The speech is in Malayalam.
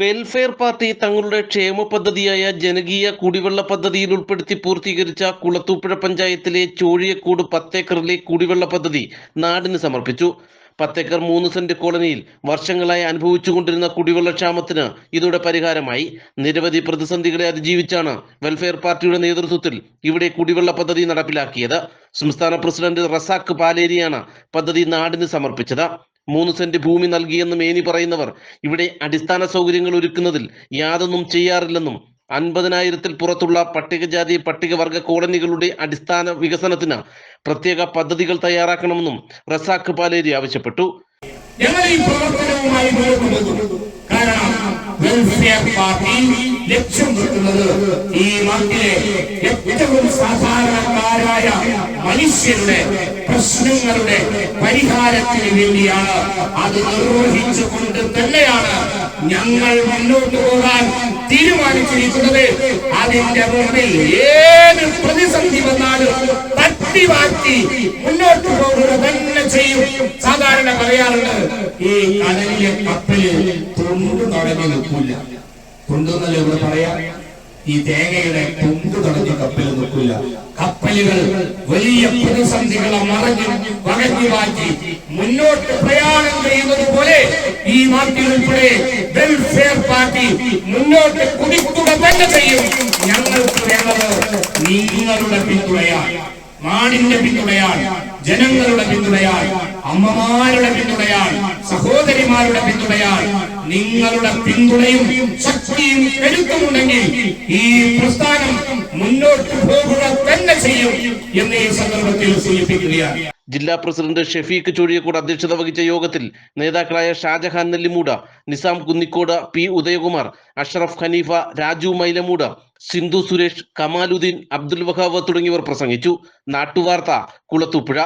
വെൽഫെയർ പാർട്ടി തങ്ങളുടെ ക്ഷേമ പദ്ധതിയായ ജനകീയ കുടിവെള്ള പദ്ധതിയിൽ ഉൾപ്പെടുത്തി പൂർത്തീകരിച്ച കുളത്തൂപ്പുഴ പഞ്ചായത്തിലെ ചോഴിയക്കൂട് പത്തേക്കറിലെ കുടിവെള്ള പദ്ധതി നാടിന് സമർപ്പിച്ചു. പത്തേക്കർ മൂന്ന് സെന്റ് കോളനിയിൽ വർഷങ്ങളായി അനുഭവിച്ചുകൊണ്ടിരുന്ന കുടിവെള്ളക്ഷാമത്തിന് ഇതോടെ പരിഹാരമായി. നിരവധി പ്രതിസന്ധികളെ അതിജീവിച്ചാണ് വെൽഫെയർ പാർട്ടിയുടെ നേതൃത്വത്തിൽ ഇവിടെ കുടിവെള്ള പദ്ധതി നടപ്പിലാക്കിയത്. സംസ്ഥാന പ്രസിഡന്റ് റസാഖ് പാലേരിയാണ് പദ്ധതി നാടിന് സമർപ്പിച്ചത്. മൂന്ന് സെന്റ് ഭൂമി നൽകിയെന്ന് മേനി പറയുന്നവർ ഇവിടെ അടിസ്ഥാന സൗകര്യങ്ങൾ ഒരുക്കുന്നതിൽ യാതൊന്നും ചെയ്യാറില്ലെന്നും അൻപതിനായിരത്തിൽ പുറത്തുള്ള പട്ടികജാതി പട്ടികവർഗ കോളനികളുടെ അടിസ്ഥാന വികസനത്തിന് പ്രത്യേക പദ്ധതികൾ തയ്യാറാക്കണമെന്നും റസാഖ് പാലേരി ആവശ്യപ്പെട്ടു. ഈ കാരണം വെൽഫെയർ പാർട്ടി ഈ നാട്ടിലെ ഏറ്റവും സാധാരണക്കാരായ മനുഷ്യരുടെ പ്രശ്നങ്ങളുടെ പരിഹാരത്തിന് വേണ്ടിയാണ് അത് നിർവഹിച്ചുകൊണ്ട് തന്നെയാണ് ഞങ്ങൾ മുന്നോട്ട് പോകാൻ തീരുമാനിച്ചിരിക്കുന്നത്. അതിന്റെ മുന്നിൽ ഏത് പ്രതിസന്ധി വന്നാലും തട്ടി മാറ്റി മുന്നോട്ട് പോകുക തന്നെ ചെയ്യും. സാധാരണ പറയാറുണ്ട് ഈ കടലിലെ കപ്പൽ തൊണ്ടു തടഞ്ഞു നിൽക്കില്ല തൊണ്ടെന്നല്ലേ ഇവിടെ പറയാ? ഈ തേങ്ങയുടെ തൊണ്ടു നടന്ന കപ്പൽ നിൽക്കില്ല കപ്പലുകൾ വലിയ പ്രതിസന്ധികളെ മറഞ്ഞു വകഞ്ഞു മാറ്റി മുന്നോട്ട് പ്രയാണം ചെയ്യുന്നത് പോലെ ഈ നാട്ടിൽ ഉൾപ്പെടെ വെൽഫെയർ പാർട്ടി മുന്നോട്ട് കുടിക്കുക തന്നെ ചെയ്യും. ഞങ്ങൾക്ക് വേണ്ടത് നിങ്ങളുടെ പിന്തുണയാണ്. നാടിന്റെ പിന്തുണയാണ്. ജനങ്ങളുടെ പിന്തുണയാണ്. അമ്മമാരുടെ പിന്തുണയാണ്. സഹോദരിമാരുടെ പിന്തുണയാണ്. നിങ്ങളുടെ പിന്തുണയും ശക്തിയും കരുത്തുമുണ്ടെങ്കിൽ ഈ പ്രസ്ഥാനം മുന്നോട്ട് പോകുക തന്നെ ചെയ്യും എന്ന് ഈ സന്ദർഭത്തിൽ സൂചിപ്പിക്കുകയാണ്. ജില്ലാ പ്രസിഡന്റ് ഷെഫീഖ് ചുഴിയക്കോട് അധ്യക്ഷത വഹിച്ച യോഗത്തിൽ നേതാക്കളായ ഷാജഹാൻ നെല്ലിമൂട നിസാം കുന്നിക്കോട് പി ഉദയകുമാർ അഷ്റഫ് ഖനീഫ രാജു മൈലമൂട് സിന്ധു സുരേഷ് കമാലുദ്ദീൻ അബ്ദുൽ വഹാബ് തുടങ്ങിയവർ പ്രസംഗിച്ചു. നാട്ടുവാർത്ത കുളത്തൂപ്പുഴ.